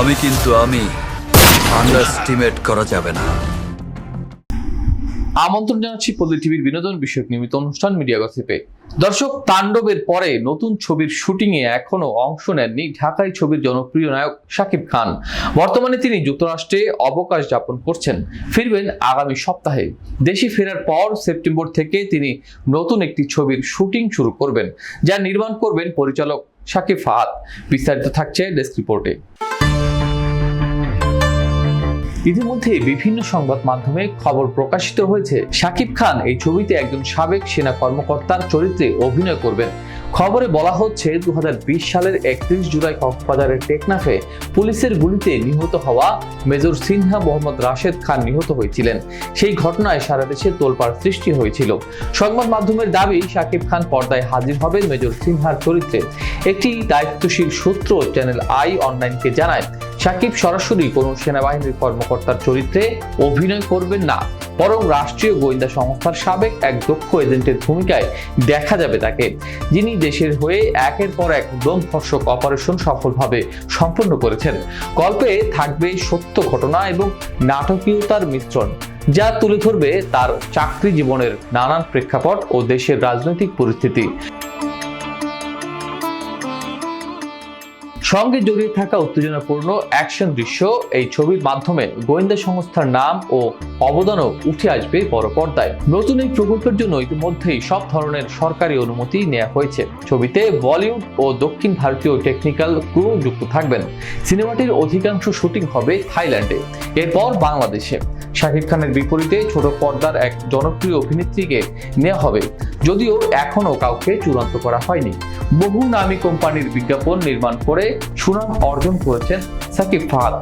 আমি কিন্তু, আমি আন্ডারস্টিমেট করা যাবে না। আমন্ত্রণ জানাচ্ছি পল্লী টিভির বিনোদন বিষয়ক নিয়মিত অনুষ্ঠান, মিডিয়া গসিপে দর্শক, তাণ্ডবের পরে নতুন ছবির শুটিং এ এখনও অংশ নেননি ঢাকায় ছবির জনপ্রিয় নায়ক শাকিব খান। বর্তমানে তিনি যুক্তরাষ্ট্রে অবকাশ যাপন করছেন। ফিরবেন আগামী সপ্তাহে। দেশে ফেরার পর সেপ্টেম্বর থেকে তিনি নতুন একটি ছবির শুটিং শুরু করবেন যা নির্মাণ করবেন পরিচালক শাকিব ফাহাদ। বিস্তারিত থাকছে ডেস্ক রিপোর্টে। ইতিমধ্যে বিভিন্ন সংবাদ মাধ্যমে খবর প্রকাশিত হয়েছে। শাকিব খান এই ছবিতে একজন সাবেক সেনা কর্মকর্তার চরিত্রে অভিনয় করবেন। খবরে বলা হচ্ছে দু হাজার বিশ সালের একত্রিশ জুলাই কক্সবাজারের টেকনাফে পুলিশের গুলিতে নিহত হওয়া মেজর সিনহা মোহাম্মদ রাশেদ খান নিহত হয়েছিলেন। সেই ঘটনায় সারা দেশে তোলপাড় সৃষ্টি হয়েছিল। সংবাদ মাধ্যমের দাবি, শাকিব খান পর্দায় হাজির হবেন মেজর সিনহার চরিত্রে। একটি দায়িত্বশীল সূত্র চ্যানেল আই অনলাইনকে জানায় সাকিব সরাসরি কোনো সেনাবাহিনীর কর্মকর্তার চরিত্রে অভিনয় করবেন না, বরং রাষ্ট্রীয় গোয়েন্দা সংস্থার সাবেক এক দক্ষ এজেন্টের ভূমিকায় দেখা যাবে তাকে, যিনি দেশের হয়ে একের পর এক লোমহর্ষক অপারেশন সফলভাবে সম্পন্ন করেছেন। গল্পে থাকবে সত্য ঘটনা এবং নাটকীয়তার মিশ্রণ, যা তুলে ধরবে তার চাকরি জীবনের নানান প্রেক্ষাপট ও দেশের রাজনৈতিক পরিস্থিতি। সঙ্গে জড়িয়ে থাকা উত্তেজনাপূর্ণ অ্যাকশন দৃশ্য এই ছবির মাধ্যমে গোয়েন্দা সংস্থার নাম ও অবদানও উঠে আসবে বড় পর্দায়। নতুন এই প্রকল্পের জন্য ইতিমধ্যেই সব ধরনের সরকারি অনুমতি নেওয়া হয়েছে। ছবিতে বলিউড ও দক্ষিণ ভারতীয় টেকনিক্যাল ক্রু যুক্ত থাকবেন। সিনেমাটির অধিকাংশ শুটিং হবে থাইল্যান্ডে। এরপর বাংলাদেশে। শাকিব খানের বিপরীতে ছোট পর্দার এক জনপ্রিয় অভিনেত্রীকে নেওয়া হবে। যদিও এখনও কাউকে চূড়ান্ত করা হয়নি। বহু নামী কোম্পানির বিজ্ঞাপন নির্মাণ করে সুনাম অর্জন করেছেন সাকিব ফাহাদ।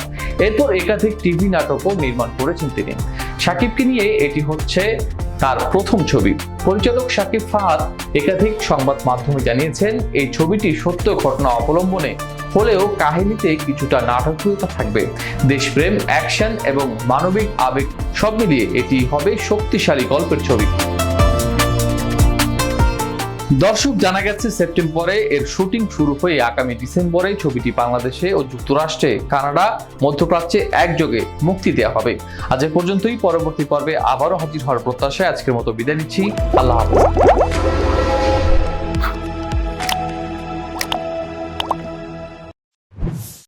এরপর একাধিক টিভি নাটকও নির্মাণ করেছেন তিনি। সাকিবকে নিয়ে এটি হচ্ছে তার প্রথম ছবি। পরিচালক সাকিব ফাহাদ একাধিক সংবাদ মাধ্যমে জানিয়েছেন, এই ছবিটি সত্য ঘটনা অবলম্বনে হলেও কাহিনীতে কিছুটা নাটকীয়তা থাকবে। দেশপ্রেম, অ্যাকশন এবং মানবিক আবেগ সব মিলিয়ে এটি হবে শক্তিশালী গল্পের ছবি। দর্শক, জানা গেছে সেপ্টেম্বরে এর শুটিং শুরু হয়ে আগামী ডিসেম্বরে ছবিটি বাংলাদেশে ও যুক্তরাষ্ট্রে, কানাডা, মধ্যপ্রাচ্যে একযোগে মুক্তি দেওয়া হবে। আজ পর্যন্তই। পরবর্তী পর্বে আবারও হাজির হওয়ার প্রত্যাশায় আজকের মতো বিদায় নিচ্ছি। আল্লাহ হাফেজ।